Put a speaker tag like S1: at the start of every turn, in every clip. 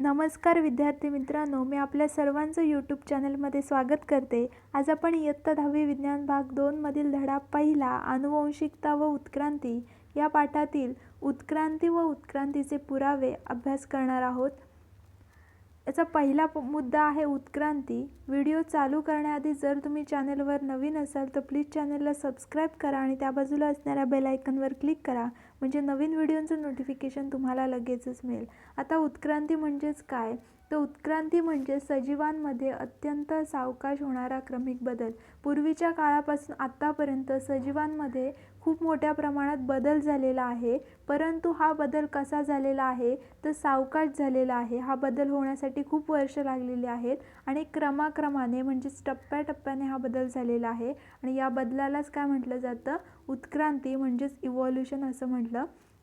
S1: नमस्कार विद्यार्थी मित्रांनो मी आपल्या सर्वांचं यूट्यूब चॅनलमध्ये स्वागत करते. आज आपण इयत्ता दहावी विज्ञान भाग दोनमधील धडा पहिला आनुवंशिकता व उत्क्रांती. या पाठातील उत्क्रांती व उत्क्रांतीचे पुरावे अभ्यास करणार आहोत. याचा पहिला मुद्दा आहे उत्क्रांती. व्हिडिओ चालू करण्याआधी जर तुम्ही चॅनलवर नवीन असाल तर प्लीज चॅनलला सबस्क्राईब करा आणि त्या बाजूला असणाऱ्या बेलायकनवर क्लिक करा. म्हणजे नवीन व्हिडिओचं नोटिफिकेशन तुम्हाला लगेचच मिळेल. आता उत्क्रांती म्हणजेच काय? तर उत्क्रांती म्हणजे सजीवांमध्ये अत्यंत सावकाश होणारा क्रमिक बदल. पूर्वीच्या काळापासून आत्तापर्यंत सजीवांमध्ये खूप मोठ्या प्रमाणात बदल झालेला आहे. परंतु हा बदल कसा झालेला आहे? तर सावकाश झालेला आहे. हा बदल होण्यासाठी खूप वर्ष लागलेली आहेत आणि क्रमाक्रमाने म्हणजेच टप्प्याटप्प्याने हा बदल झालेला आहे. आणि या बदलालाच काय म्हटलं जातं? उत्क्रांती म्हणजेच इव्हॉल्युशन असं म्हटलं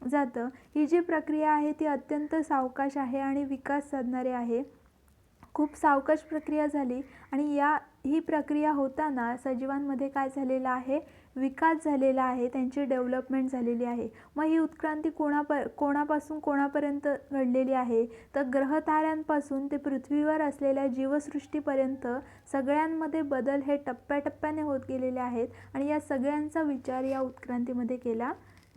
S1: जातं. ही जी प्रक्रिया आहे ती अत्यंत सावकाश आहे आणि विकास साधणारी आहे. खूप सावकाश प्रक्रिया झाली आणि या ही प्रक्रिया होताना सजीवांमध्ये काय झालेलं आहे? विकास झालेला आहे त्यांची डेव्हलपमेंट झालेली आहे. मग ही उत्क्रांती कोणाप कोणापासून कोणापर्यंत घडलेली आहे? तर ग्रहताऱ्यांपासून ते पृथ्वीवर असलेल्या जीवसृष्टीपर्यंत सगळ्यांमध्ये बदल हे टप्प्याटप्प्याने होत गेलेले आहेत आणि या सगळ्यांचा विचार या उत्क्रांतीमध्ये केला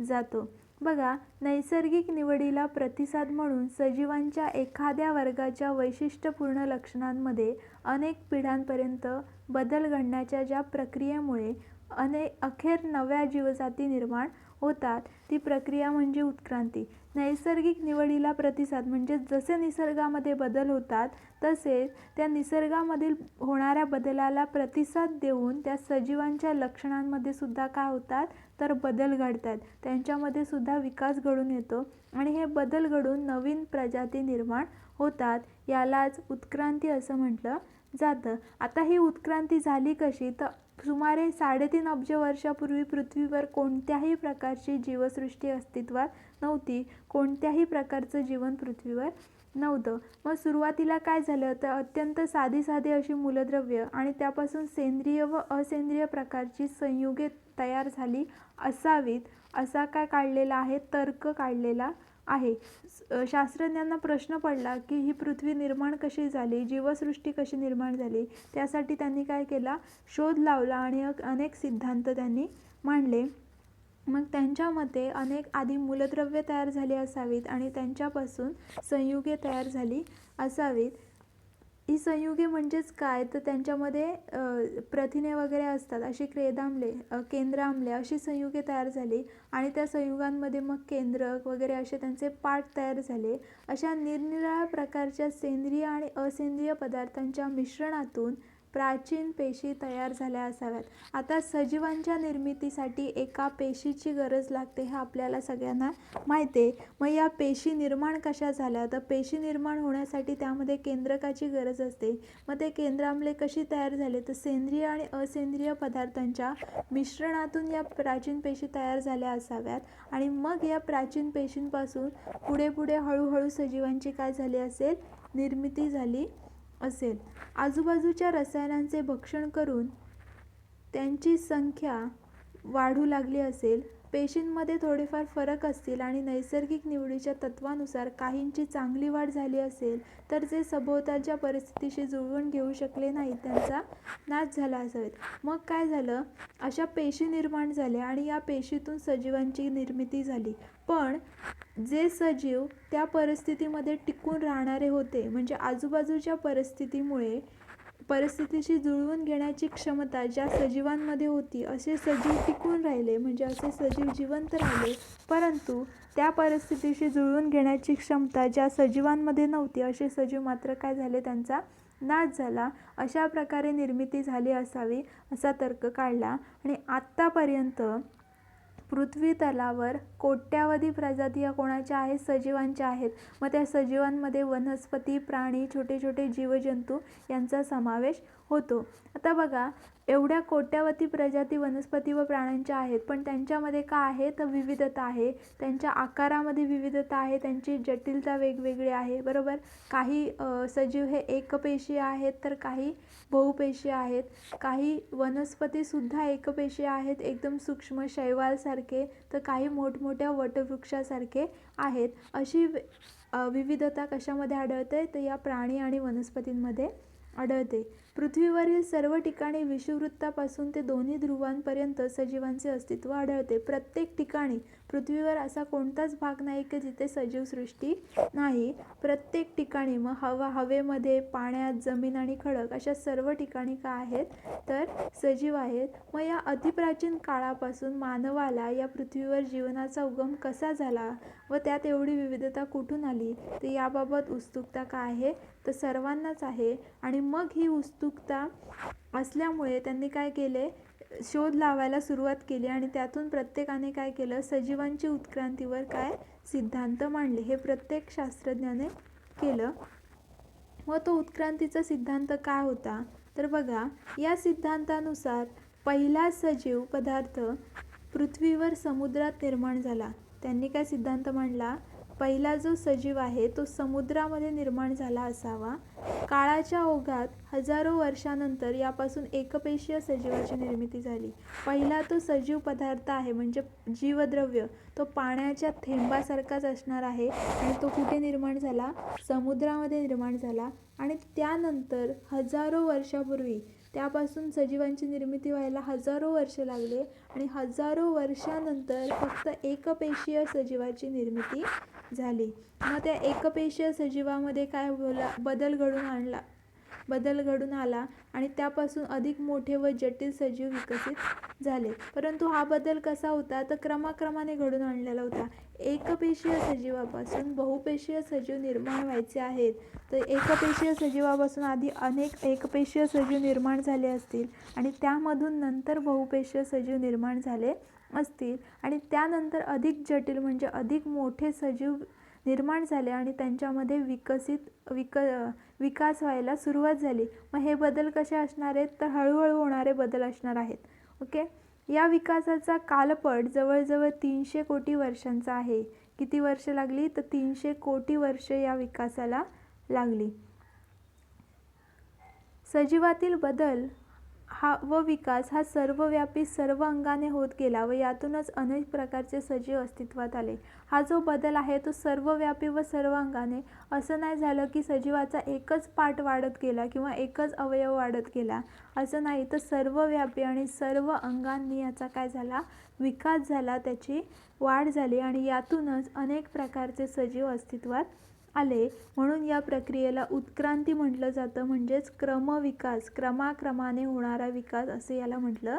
S1: जातो. बघा नैसर्गिक निवडीला प्रतिसाद म्हणून सजीवांच्या एखाद्या वर्गाच्या वैशिष्ट्यपूर्ण लक्षणांमध्ये अनेक पिढ्यांपर्यंत बदल घडण्याच्या ज्या प्रक्रियेमुळे अनेक अखेर नव्या जीवजाती निर्माण होतात ती प्रक्रिया म्हणजे उत्क्रांती. नैसर्गिक निवडीला प्रतिसाद म्हणजे जसे निसर्गामध्ये बदल होतात तसेच त्या निसर्गामधील होणाऱ्या बदलाला प्रतिसाद देऊन त्या सजीवांच्या लक्षणांमध्ये सुद्धा काय होतात? तर बदल घडतात. त्यांच्यामध्ये सुद्धा विकास घडून येतो आणि हे बदल घडून नवीन प्रजाती निर्माण होतात. यालाच उत्क्रांती असं म्हटलं जातं. आता ही उत्क्रांती झाली कशी? तर सुमारे साडेतीन अब्ज वर्षापूर्वी पृथ्वीवर कोणत्याही प्रकारची जीवसृष्टी अस्तित्वात नव्हती. कोणत्याही प्रकारचं जीवन पृथ्वीवर नव्हतं. मग सुरुवातीला काय झालं? तर अत्यंत साधी साधी अशी मूलद्रव्य आणि त्यापासून सेंद्रिय व असेंद्रिय प्रकारची संयुगे तयार झाली असावीत असा काय काढलेला आहे? तर्क काढलेला आहे. शास्त्रज्ञांना प्रश्न पडला की ही पृथ्वी निर्माण कशी झाली? जीवसृष्टी कशी निर्माण झाली? त्यासाठी त्यांनी काय केला? शोध लावला आणि अनेक सिद्धांत त्यांनी मांडले. मग त्यांच्या मते अनेक आधी मूलद्रव्य तयार झाली असावीत आणि त्यांच्यापासून संयुगे तयार झाली असावीत. ही संयुगे म्हणजेच काय? तर त्यांच्यामध्ये प्रथिने वगैरे असतात अशी क्रेदामले केंद्रामले अशी संयुगे तयार झाली आणि त्या संयुगांमध्ये मग केंद्रक वगैरे असे त्यांचे पाठ तयार झाले. अशा निरनिराळ्या प्रकारच्या सेंद्रिय आणि असेंद्रिय पदार्थांच्या मिश्रणातून प्राचीन पेशी तयार झाल्या असाव्यात. आता सजीवांच्या निर्मितीसाठी एका पेशीची गरज लागते हे आपल्याला सगळ्यांना माहिती आहे. मग या पेशी निर्माण कशा झाल्या? तर पेशी निर्माण होण्यासाठी त्यामध्ये केंद्रकाची गरज असते. मग ते केंद्रामले कशी तयार झाले? तर सेंद्रिय आणि असेंद्रिय पदार्थांच्या मिश्रणातून या प्राचीन पेशी तयार झाल्या असाव्यात. आणि मग या प्राचीन पेशींपासून पुढे पुढे हळूहळू सजीवांची काय झाली असेल? निर्मिती झाली असेल. आजूबाजूच्या रसायनांचे भक्षण करून त्यांची संख्या वाढू लागली असेल. पेशींमध्ये थोडेफार फरक असतील आणि नैसर्गिक निवडीच्या तत्वानुसार काहींची चांगली वाढ झाली असेल तर जे सभोवतालच्या परिस्थितीशी जुळवून घेऊ शकले नाही त्यांचा नाश झाला असावेत. मग काय झालं? अशा पेशी निर्माण झाल्या आणि या पेशीतून सजीवांची निर्मिती झाली. पण जे सजीव त्या परिस्थितीमध्ये टिकून राहणारे होते म्हणजे आजूबाजूच्या परिस्थितीमुळे परिस्थितीशी जुळवून घेण्याची क्षमता ज्या सजीवांमध्ये होती असे सजीव टिकून राहिले. म्हणजे असे सजीव जिवंत राहिले. परंतु त्या परिस्थितीशी जुळवून घेण्याची क्षमता ज्या सजीवांमध्ये नव्हती असे सजीव मात्र काय झाले? त्यांचा नाश झाला. अशा प्रकारे निर्मिती झाली असावी असा तर्क काढला. आणि आत्तापर्यंत पृथ्वी तलावर कोट्यावधी प्रजाती या कोणाच्या आहेत? सजीवांच्या आहेत. मग त्या सजीवांमध्ये वनस्पती प्राणी छोटे छोटे जीवजंतू यांचा समावेश होतो. आता बघा एवढ्या कोट्यावधी प्रजाती वनस्पती व प्राण्यांच्या आहेत पण त्यांच्यामध्ये का आहे? तर विविधता आहे. त्यांच्या आकारामध्ये विविधता आहे. त्यांची जटिलता वेगवेगळी आहे. बरोबर? काही सजीव हे एकपेशी आहेत तर काही बहुपेशी आहेत. काही वनस्पतीसुद्धा एकपेशी आहेत. एकदम सूक्ष्म शैवालसारखे तर काही मोठमोठ्या वटवृक्षासारखे आहेत. अशी विविधता कशामध्ये आढळते? तर या प्राणी आणि वनस्पतींमध्ये आढळते. पृथ्वीवरील सर्व ठिकाणी विषुववृत्तापासून ते दोन्ही ध्रुवांपर्यंत सजीवांचे अस्तित्व आढळते. प्रत्येक ठिकाणी पृथ्वीवर असा कोणताच भाग नाही की जिथे सजीव सृष्टी नाही. प्रत्येक ठिकाणी मग हवा हवेमध्ये पाण्यात जमीन आणि खडक अशा सर्व ठिकाणी का आहेत? तर सजीव आहेत. मग या अतिप्राचीन काळापासून मानवाला या पृथ्वीवर जीवनाचा उगम कसा झाला व त्यात एवढी विविधता कुठून आली? तर याबाबत उत्सुकता का आहे? तर सर्वांनाच आहे. आणि मग ही उत्सुकता असल्यामुळे त्यांनी काय केले? शोध लावायला सुरुवात केली आणि त्यातून प्रत्येकाने काय केलं? सजीवांची उत्क्रांतीवर काय सिद्धांत मांडले? हे प्रत्येक शास्त्रज्ञाने केलं. व तो उत्क्रांतीचा सिद्धांत काय होता? तर बघा या सिद्धांतानुसार पहिला सजीव पदार्थ पृथ्वीवर समुद्रात निर्माण झाला. त्यांनी काय सिद्धांत मांडला? पहिला जो सजीव आहे तो समुद्रामध्ये निर्माण झाला असावा. काळाच्या ओघात हजारो वर्षानंतर यापासून एकपेशीय सजीवाची निर्मिती झाली. पहिला तो सजीव पदार्थ आहे म्हणजे जीवद्रव्य. तो पाण्याच्या थेंबासारखाच असणार आहे आणि तो कुठे निर्माण झाला? समुद्रामध्ये निर्माण झाला. आणि त्यानंतर हजारो वर्षापूर्वी त्यापासून सजीवांची निर्मिती व्हायला हजारो वर्ष लागले आणि हजारो वर्षानंतर फक्त एकपेशीय सजीवाची निर्मिती झाली. मग त्या एकपेशीय सजीवामध्ये काय बोला बदल घडून आणला. बदल घडून आला आणि त्यापासून अधिक मोठे व जटिल सजीव विकसित झाले. परंतु हा बदल कसा होता? तर क्रमाक्रमाने घडून आणलेला होता. एकपेशीय सजीवापासून बहुपेशीय सजीव निर्माण व्हायचे आहेत. तर एकपेशीय सजीवापासून आधी अनेक एकपेशीय सजीव निर्माण झाले असतील आणि त्यामधून नंतर बहुपेशीय सजीव निर्माण झाले असतील आणि त्यानंतर अधिक जटिल म्हणजे अधिक मोठे सजीव निर्माण झाले आणि त्यांच्यामध्ये विकसित विक विकास व्हायला सुरुवात झाली. मग हे बदल कसे असणार आहेत? तर हळूहळू होणारे बदल असणार आहेत. ओके? या विकासाचा कालपट जवळजवळ तीनशे कोटी वर्षांचा आहे. किती वर्ष लागली? तर तीनशे कोटी वर्ष या विकासाला लागली. सजीवातील बदल हा व विकास हा सर्वव्यापी सर्व अंगाने होत गेला व यातूनच अनेक प्रकारचे सजीव अस्तित्वात आले. हा जो बदल आहे तो सर्वव्यापी व सर्व अंगाने असं नाही झालं की सजीवाचा एकच पाठ वाढत गेला किंवा एकच अवयव वाढत गेला. असं नाही तर सर्वव्यापी आणि सर्व अंगांनी याचा काय झाला? विकास झाला त्याची वाढ झाली आणि यातूनच अनेक प्रकारचे सजीव अस्तित्वात आले. म्हणून या प्रक्रियेला उत्क्रांती म्हटलं जातं. म्हणजेच क्रमविकास क्रमाक्रमाने होणारा विकास असे याला म्हटलं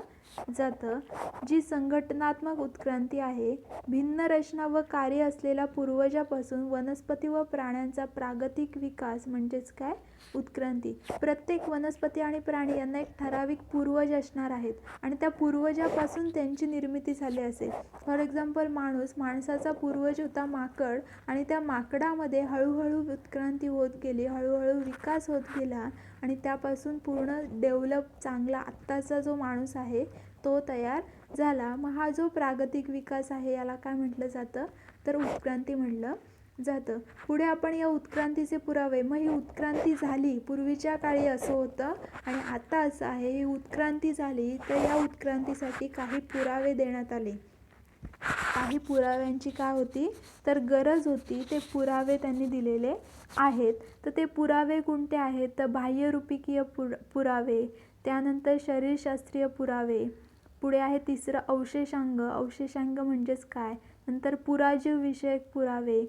S1: जातं. जी संघटनात्मक उत्क्रांती आहे भिन्न रचना व कार्य असलेल्या पूर्वजापासून वनस्पती व प्राण्यांचा प्रागतिक विकास म्हणजेच काय? उत्क्रांती. प्रत्येक वनस्पती आणि प्राणी यांना एक ठराविक पूर्वज असणार आहेत आणि त्या पूर्वजापासून त्यांची निर्मिती झाली असेल. फॉर एक्झाम्पल माणूस माणसाचा पूर्वज होता माकड आणि त्या माकडामध्ये हळूहळू उत्क्रांती होत गेली हळूहळू विकास होत गेला आणि त्यापासून पूर्ण डेव्हलप चांगला आत्ताचा जो माणूस आहे तो तयार झाला. मग हा जो प्रागतिक विकास आहे याला काय म्हटलं जातं? तर उत्क्रांती म्हटलं जातं. पुढे आपण या उत्क्रांतीचे पुरावे मग ही उत्क्रांती झाली पूर्वीच्या काळी असं होतं आणि आता असं आहे. ही उत्क्रांती झाली तर या उत्क्रांतीसाठी काही पुरावे देण्यात आले. काही पुराव्यांची काय होती? तर गरज होती ते पुरावे त्यांनी दिलेले आहेत. तर ते पुरावे कोणते आहेत? तर बाह्यरूपिकीय पुर पुरावे त्यानंतर शरीरशास्त्रीय पुरावे. पुढे आहे तिसरं अवशेषांग. अवशेषांग म्हणजेच काय? नंतर पुराजीव विषयक पुरावे.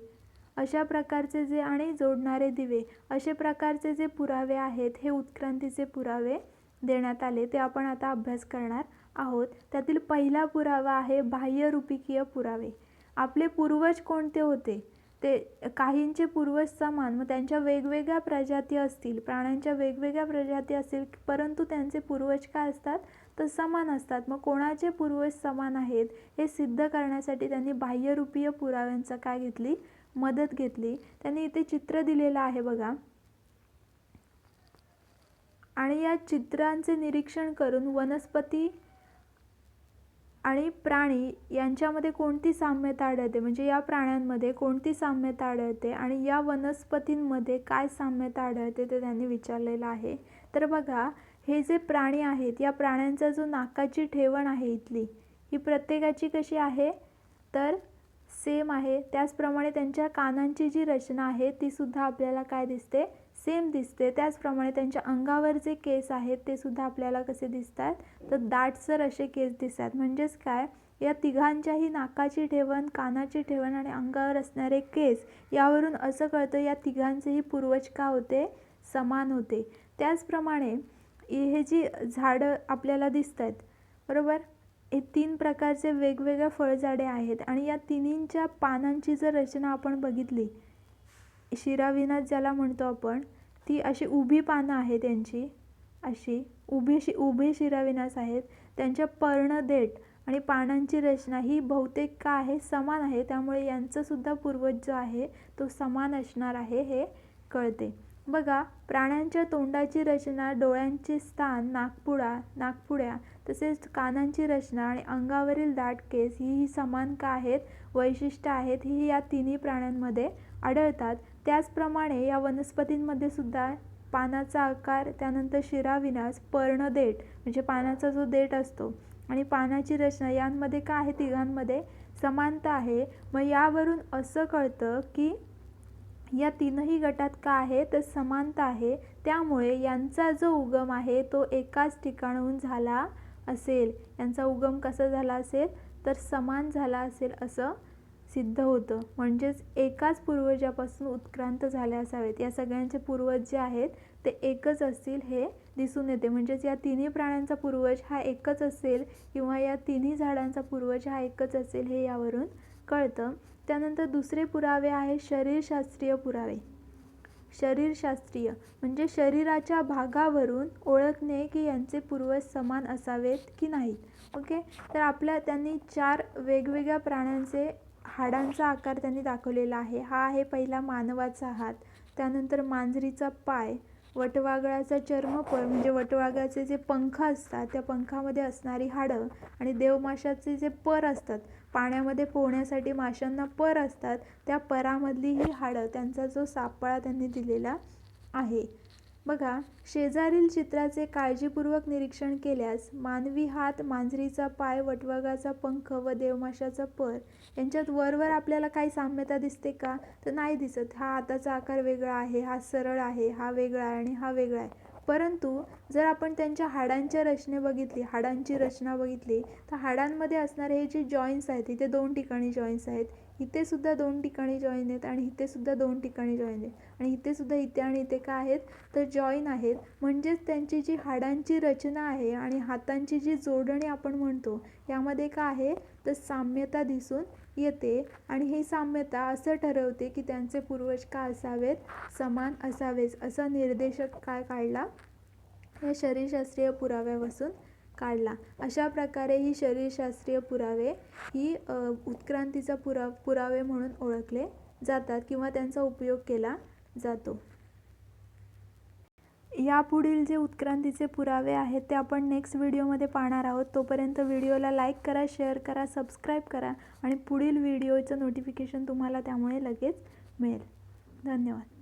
S1: अशा प्रकारचे जे आणि जोडणारे दिवे. असे प्रकारचे जे पुरावे आहेत हे उत्क्रांतीचे पुरावे देण्यात आले. ते आपण आता अभ्यास करणार आहोत. त्यातील पहिला पुरावा आहे बाह्यरूपिकीय पुरावे. आपले पूर्वज कोणते होते? ते काहींचे पूर्वज समान मग त्यांच्या वेगवेगळ्या प्रजाती असतील. प्राण्यांच्या वेगवेगळ्या प्रजाती असतील परंतु त्यांचे पूर्वज काय असतात? तर समान असतात. मग कोणाचे पूर्वज समान आहेत? हे सिद्ध करण्यासाठी त्यांनी बाह्यरूपीय पुराव्यांचा काय घेतली? मदत घेतली. त्यांनी इथे चित्र दिलेलं आहे बघा. आणि या चित्रांचे निरीक्षण करून वनस्पती आणि प्राणी यांच्यामध्ये कोणती साम्यता आढळते म्हणजे या प्राण्यांमध्ये कोणती साम्यता आढळते आणि या वनस्पतींमध्ये काय साम्यता आढळते ते त्यांनी विचारलेलं आहे. तर बघा हे जे प्राणी आहेत या प्राण्यांचा जो नाकाची ठेवण आहे इथली ही प्रत्येकाची कशी आहे? तर सेम आहे. त्याचप्रमाणे त्यांच्या कानांची जी रचना आहे ती सुद्धा आपल्याला काय दिसते? सेम दिसते. त्याचप्रमाणे त्यांच्या अंगावर जे केस आहेत ते सुद्धा आपल्याला कसे दिसतात? तर दाटसर असे केस दिसतात. म्हणजेच काय? या तिघांच्याही नाकाची ठेवण कानाची ठेवण आणि अंगावर असणारे केस यावरून असं कळतं या तिघांचेही पूर्वज का होते समान होते. त्याचप्रमाणे हे जी झाडं आपल्याला दिसत आहेत बरोबर? हे तीन प्रकारचे वेगवेगळ्या फळझाडे आहेत आणि या तिन्हींच्या पानांची जर रचना आपण बघितली शिराविनाच ज्याला म्हणतो आपण ती अशी उभी पानं आहे त्यांची अशी उभी शि उभी शिराविनास आहेत. त्यांच्या पर्णदेठ आणि पानांची रचना ही बहुतेक का आहे? समान आहे. त्यामुळे यांचंसुद्धा पूर्वज जो आहे तो समान असणार आहे हे कळते. बघा प्राण्यांच्या तोंडाची रचना डोळ्यांचे स्थान नागपुडा नागपुड्या तसेच कानांची रचना आणि अंगावरील दाट केस ही ही समान का आहेत? वैशिष्ट्य आहेत. ही या तिन्ही प्राण्यांमध्ये आढळतात. त्याचप्रमाणे या वनस्पतींमध्ये सुद्धा पानाचा आकार त्यानंतर शिराविनास पर्णदेठ म्हणजे पानाचा जो देठ असतो आणि पानाची रचना यांमध्ये काय आहे? तिघांमध्ये समानता आहे. मग यावरून असं कळतं की या तीनही गटात का आहे? तर समानता आहे. त्यामुळे यांचा जो उगम आहे तो एकाच ठिकाणाहून झाला असेल. यांचा उगम कसा झाला असेल? तर समान झाला असेल असं सिद्ध होतं. म्हणजेच एकाच पूर्वजापासून उत्क्रांत झाले असावेत. या सगळ्यांचे पूर्वज जे आहेत ते एकच असतील हे दिसून येते. म्हणजेच या तिन्ही प्राण्यांचा पूर्वज हा एकच असेल किंवा या तिन्ही झाडांचा पूर्वज हा एकच असेल हे यावरून कळतं. त्यानंतर दुसरे पुरावे आहे शरीरशास्त्रीय पुरावे. शरीरशास्त्रीय म्हणजे शरीराच्या भागावरून ओळखणे की यांचे पूर्वज समान असावेत की नाहीत. ओके? तर आपल्या त्यांनी चार वेगवेगळ्या प्राण्यांचे हाडांचा आकार त्यांनी दाखवलेला आहे. हा आहे पहिला मानवाचा हात. त्यानंतर मांजरीचा पाय वटवाघळाचा चर्मपळ म्हणजे वटवाघळाचे जे पंख असतात त्या पंखामध्ये असणारी हाडं आणि देवमाशाचे जे पर असतात पाण्यामध्ये पोहण्यासाठी माशांना पर असतात त्या परामधली ही हाडं त्यांचा जो सापळा त्यांनी दिलेला आहे. बघा शेजारील चित्राचे काळजीपूर्वक निरीक्षण केल्यास मानवी हात मांजरीचा पाय वटवाघाचा पंख व देवमाशाचा पर यांच्यात वरवर आपल्याला काही साम्यता दिसते का? तर नाही दिसत. हा हाताचा आकार वेगळा आहे हा सरळ आहे हा वेगळा आहे आणि हा वेगळा आहे. परंतु जर आपण त्यांच्या हाडांच्या रचने बघितली हाडांची रचना बघितली तर हाडांमध्ये असणारे हे जे जॉईंट्स आहेत इथे दोन ठिकाणी जॉईंट्स आहेत. इथे सुद्धा दोन ठिकाणी जॉईन आहेत आणि इथे सुद्धा दोन ठिकाणी जॉईन आहेत. आणि इथे सुद्धा इथे आणि इथे काय आहेत? तर जॉईन आहेत. म्हणजेच त्यांची जी हाडांची रचना आहे आणि हातांची जी जोडणी आपण म्हणतो यामध्ये काय आहे? तर साम्यता दिसून येते आणि ही साम्यता असं ठरवते की त्यांचे पूर्वज का असावेत? समान असावेच असा निर्देशक काय काढला? या शरीरशास्त्रीय पुराव्यापासून काढला. अशा प्रकारे ही शरीरशास्त्रीय पुरावे ही उत्क्रांतीचा पुरा पुरावे म्हणून ओळखले जातात किंवा त्यांचा उपयोग केला जातो. यापुढील जे उत्क्रांतीचे पुरावे आहेत ते आपण नेक्स्ट व्हिडिओमध्ये पाहणार आहोत. तोपर्यंत व्हिडिओला लाईक करा शेअर करा सबस्क्राईब करा आणि पुढील व्हिडिओचं नोटिफिकेशन तुम्हाला त्यामुळे लगेच मिळेल. धन्यवाद.